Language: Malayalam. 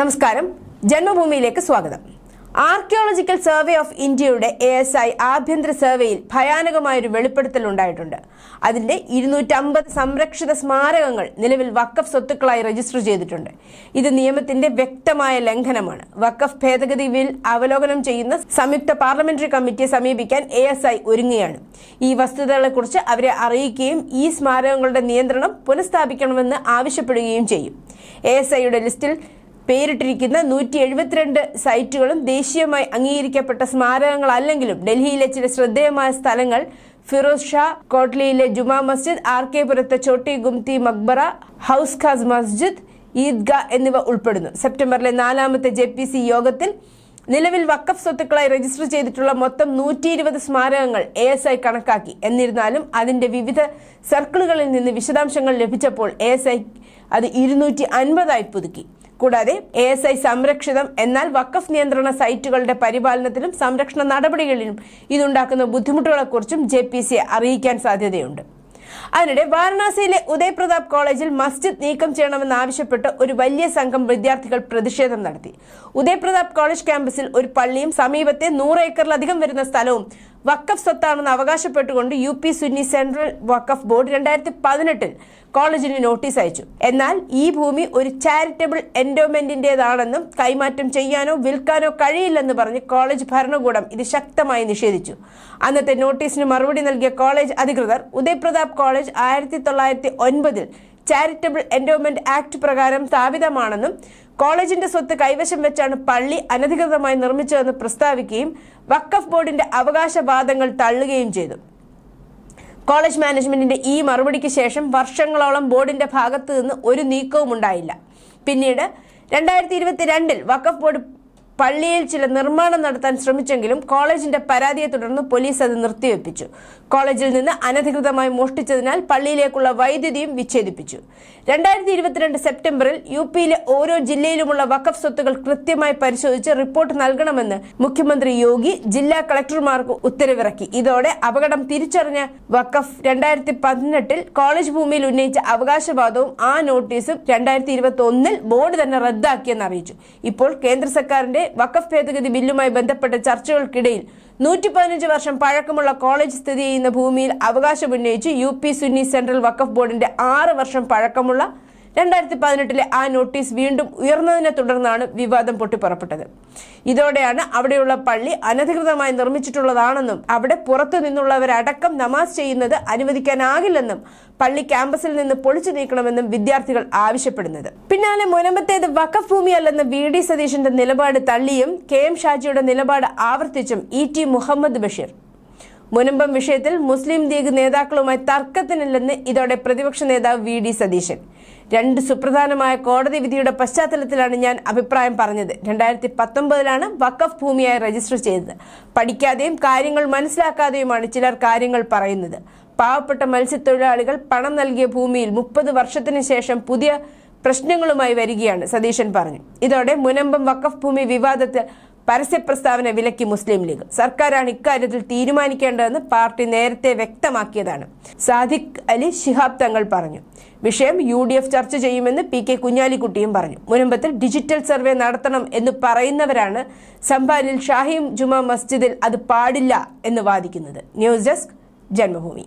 നമസ്കാരം. ജന്മഭൂമിയിലേക്ക് സ്വാഗതം. ആർക്കിയോളജിക്കൽ സർവേ ഓഫ് ഇന്ത്യയുടെ എ എസ് ഐ ആഭ്യന്തര സർവേയിൽ ഭയാനകമായൊരു വെളിപ്പെടുത്തൽ ഉണ്ടായിട്ടുണ്ട്. അതിന്റെ ഇരുന്നൂറ്റമ്പത് സംരക്ഷിത സ്മാരകങ്ങൾ നിലവിൽ വക്കഫ് സ്വത്തുക്കളായി രജിസ്റ്റർ ചെയ്തിട്ടുണ്ട്. ഇത് നിയമത്തിന്റെ വ്യക്തമായ ലംഘനമാണ്. വക്കഫ് ഭേദഗതി ബിൽ അവലോകനം ചെയ്യുന്ന സംയുക്ത പാർലമെന്ററി കമ്മിറ്റിയെ സമീപിക്കാൻ എ എസ് ഐ ഒരുങ്ങുകയാണ്. ഈ വസ്തുതകളെക്കുറിച്ച് അവരെ അറിയിക്കുകയും ഈ സ്മാരകങ്ങളുടെ നിയന്ത്രണം പുനഃസ്ഥാപിക്കണമെന്ന് ആവശ്യപ്പെടുകയും ചെയ്യും. എ എസ് ഐയുടെ ലിസ്റ്റിൽ പേരിട്ടിരിക്കുന്ന നൂറ്റി എഴുപത്തിരണ്ട് സൈറ്റുകളും ദേശീയമായി അംഗീകരിക്കപ്പെട്ട സ്മാരകങ്ങളല്ലെങ്കിലും ഡൽഹിയിലെ ചില ശ്രദ്ധേയമായ സ്ഥലങ്ങൾ ഫിറോസ് ഷാ കോട്ട്ലിയിലെ ജുമാ മസ്ജിദ് ആർ കെ പുരത്തെ ചോട്ടി ഗുംതി മക്ബറ ഹൗസ് ഖാസ് മസ്ജിദ് ഈദ്ഗാ എന്നിവ ഉൾപ്പെടുന്നു. സെപ്റ്റംബറിലെ നാലാമത്തെ ജെ പി സി യോഗത്തിൽ നിലവിൽ വക്കഫ് സ്വത്തുക്കളായി രജിസ്റ്റർ ചെയ്തിട്ടുള്ള മൊത്തം നൂറ്റി ഇരുപത് സ്മാരകങ്ങൾ എ എസ് ഐ കണക്കാക്കി. എന്നിരുന്നാലും അതിന്റെ വിവിധ സർക്കിളുകളിൽ നിന്ന് വിശദാംശങ്ങൾ ലഭിച്ചപ്പോൾ എ എസ് ഐ അത് ഇരുന്നൂറ്റി അൻപതായി പുതുക്കി. കൂടാതെ എ എസ് ഐ സംരക്ഷിതം എന്നാൽ വക്കഫ് നിയന്ത്രണ സൈറ്റുകളുടെ പരിപാലനത്തിലും സംരക്ഷണ നടപടികളിലും ഇതുണ്ടാക്കുന്ന ബുദ്ധിമുട്ടുകളെക്കുറിച്ചും ജെ പി സി അറിയിക്കാൻ സാധ്യതയുണ്ട്. അതിനിടെ വാരണാസിയിലെ ഉദയ് പ്രതാപ് കോളേജിൽ മസ്ജിദ് നീക്കം ചെയ്യണമെന്നാവശ്യപ്പെട്ട് ഒരു വലിയ സംഘം വിദ്യാർത്ഥികൾ പ്രതിഷേധം നടത്തി. ഉദയ് പ്രതാപ് കോളേജ് ക്യാമ്പസിൽ ഒരു പള്ളിയും സമീപത്തെ നൂറ് ഏക്കറിലധികം വരുന്ന സ്ഥലവും വക്കഫ് സ്വത്താണെന്ന് അവകാശപ്പെട്ടുകൊണ്ട് U P Sunni central Waqf board രണ്ടായിരത്തി പതിനെട്ടിൽ കോളേജിന് നോട്ടീസ് അയച്ചു. എന്നാൽ ഈ ഭൂമി ഒരു ചാരിറ്റബിൾ എൻഡോമെന്റിന്റേതാണെന്നും കൈമാറ്റം ചെയ്യാനോ വിൽക്കാനോ കഴിയില്ലെന്ന് പറഞ്ഞ് കോളേജ് ഭരണകൂടം ഇത് ശക്തമായി നിഷേധിച്ചു. അന്നത്തെ നോട്ടീസിന് മറുപടി നൽകിയ കോളേജ് അധികൃതർ ഉദയപ്രതാപ് കോളേജ് ആയിരത്തി തൊള്ളായിരത്തി ഒൻപതിൽ ചാരിറ്റബിൾ എൻഡോമെന്റ് ആക്ട് പ്രകാരം സ്ഥാപിതമാണെന്നും കോളേജിന്റെ സ്വത്ത് കൈവശം വെച്ചാണ് പള്ളി അനധികൃതമായി നിർമ്മിച്ചതെന്ന് പ്രസ്താവിക്കുകയും വക്കഫ് ബോർഡിന്റെ അവകാശവാദങ്ങൾ തള്ളുകയും ചെയ്തു. കോളേജ് മാനേജ്മെന്റിന്റെ ഈ മറുപടിക്ക് ശേഷം വർഷങ്ങളോളം ബോർഡിന്റെ ഭാഗത്തു നിന്ന് ഒരു നീക്കവും ഉണ്ടായില്ല പിന്നീട് രണ്ടായിരത്തി ഇരുപത്തിരണ്ടിൽ വഖഫ് ബോർഡ് പള്ളിയിൽ ചില നിർമ്മാണം നടത്താൻ ശ്രമിച്ചെങ്കിലും കോളേജിന്റെ പരാതിയെ തുടർന്ന് പോലീസ് അത് നിർത്തിവെപ്പിച്ചു. കോളേജിൽ നിന്ന് അനധികൃതമായി മോഷ്ടിച്ചതിനാൽ പള്ളിയിലേക്കുള്ള വൈദ്യുതിയും വിച്ഛേദിപ്പിച്ചു. രണ്ടായിരത്തി ഇരുപത്തിരണ്ട് സെപ്റ്റംബറിൽ യു പിയിലെ ഓരോ ജില്ലയിലുമുള്ള വഖഫ് സ്വത്തുകൾ കൃത്യമായി പരിശോധിച്ച് റിപ്പോർട്ട് നൽകണമെന്ന് മുഖ്യമന്ത്രി യോഗി ജില്ലാ കളക്ടർമാർക്ക് ഉത്തരവിറക്കി. ഇതോടെ അപകടം തിരിച്ചറിഞ്ഞ വഖഫ് രണ്ടായിരത്തി പതിനെട്ടിൽ കോളേജ് ഭൂമിയിൽ ഉന്നയിച്ച അവകാശവാദവും ആ നോട്ടീസും രണ്ടായിരത്തി ഇരുപത്തി ഒന്നിൽ ബോർഡ് തന്നെ റദ്ദാക്കിയെന്ന് അറിയിച്ചു. ഇപ്പോൾ കേന്ദ്ര സർക്കാരിന്റെ വഖഫ് ഭേദഗതി ബില്ലുമായി ബന്ധപ്പെട്ട ചർച്ചകൾക്കിടയിൽ നൂറ്റി പതിനഞ്ച് വർഷം പഴക്കമുള്ള കോളേജ് സ്ഥിതി ചെയ്യുന്ന ഭൂമിയിൽ അവകാശമുന്നയിച്ച് U P Sunni central Waqf ബോർഡിന്റെ ആറ് വർഷം പഴക്കമുള്ള രണ്ടായിരത്തി പതിനെട്ടിലെ ആ നോട്ടീസ് വീണ്ടും ഉയർന്നതിനെ തുടർന്നാണ് വിവാദം പൊട്ടിപ്പുറപ്പെട്ടത്. ഇതോടെയാണ് അവിടെയുള്ള പള്ളി അനധികൃതമായി നിർമ്മിച്ചിട്ടുള്ളതാണെന്നും അവിടെ പുറത്തു നിന്നുള്ളവരടക്കം നമാസ് ചെയ്യുന്നത് അനുവദിക്കാനാകില്ലെന്നും പള്ളി ക്യാമ്പസിൽ നിന്ന് പൊളിച്ചു നീക്കണമെന്നും വിദ്യാർത്ഥികൾ ആവശ്യപ്പെടുന്നത്. പിന്നാലെ മുനമ്പത്തേത് വഖഫ് ഭൂമിയല്ലെന്ന വി ഡി സതീശന്റെ നിലപാട് തള്ളിയും കെ എം ഷാജിയുടെ നിലപാട് ആവർത്തിച്ചും ഇ ടി മുഹമ്മദ് ബഷീർ. മുനമ്പം വിഷയത്തിൽ മുസ്ലിം ലീഗ് നേതാക്കളുമായി തർക്കത്തിനില്ലെന്ന് ഇതോടെ പ്രതിപക്ഷ നേതാവ് വി ഡി സതീശൻ. രണ്ട് സുപ്രധാനമായ കോടതി വിധിയുടെ പശ്ചാത്തലത്തിലാണ് ഞാൻ അഭിപ്രായം പറഞ്ഞത്. രണ്ടായിരത്തി പത്തൊമ്പതിലാണ് വഖഫ് ഭൂമിയായി രജിസ്റ്റർ ചെയ്തത്. പഠിക്കാതെയും കാര്യങ്ങൾ മനസ്സിലാക്കാതെയുമാണ് ചിലർ കാര്യങ്ങൾ പറയുന്നത്. പാവപ്പെട്ട മത്സ്യത്തൊഴിലാളികൾ പണം നൽകിയ ഭൂമിയിൽ മുപ്പത് വർഷത്തിന് ശേഷം പുതിയ പ്രശ്നങ്ങളുമായി വരികയാണ് സതീശൻ പറഞ്ഞു. ഇതോടെ മുനമ്പം വഖഫ് ഭൂമി വിവാദത്തിൽ പരസ്യ പ്രസ്താവന വിലക്കി മുസ്ലിം ലീഗ്. സർക്കാരാണ് ഇക്കാര്യത്തിൽ തീരുമാനിക്കേണ്ടതെന്ന് പാർട്ടി നേരത്തെ വ്യക്തമാക്കിയതാണ്. സാദിഖ് അലി ശിഹാബ് തങ്ങൾ പറഞ്ഞു. വിഷയം യു ഡി എഫ് ചർച്ച ചെയ്യുമെന്ന് പി കെ കുഞ്ഞാലിക്കുട്ടിയും പറഞ്ഞു. മുനമ്പത്തിൽ ഡിജിറ്റൽ സർവേ നടത്തണം എന്ന് പറയുന്നവരാണ് സംഭാലിൽ ഷാഹിം ജുമാ മസ്ജിദിൽ അത് പാടില്ല എന്ന് വാദിക്കുന്നത്. News desk Janmabhumi.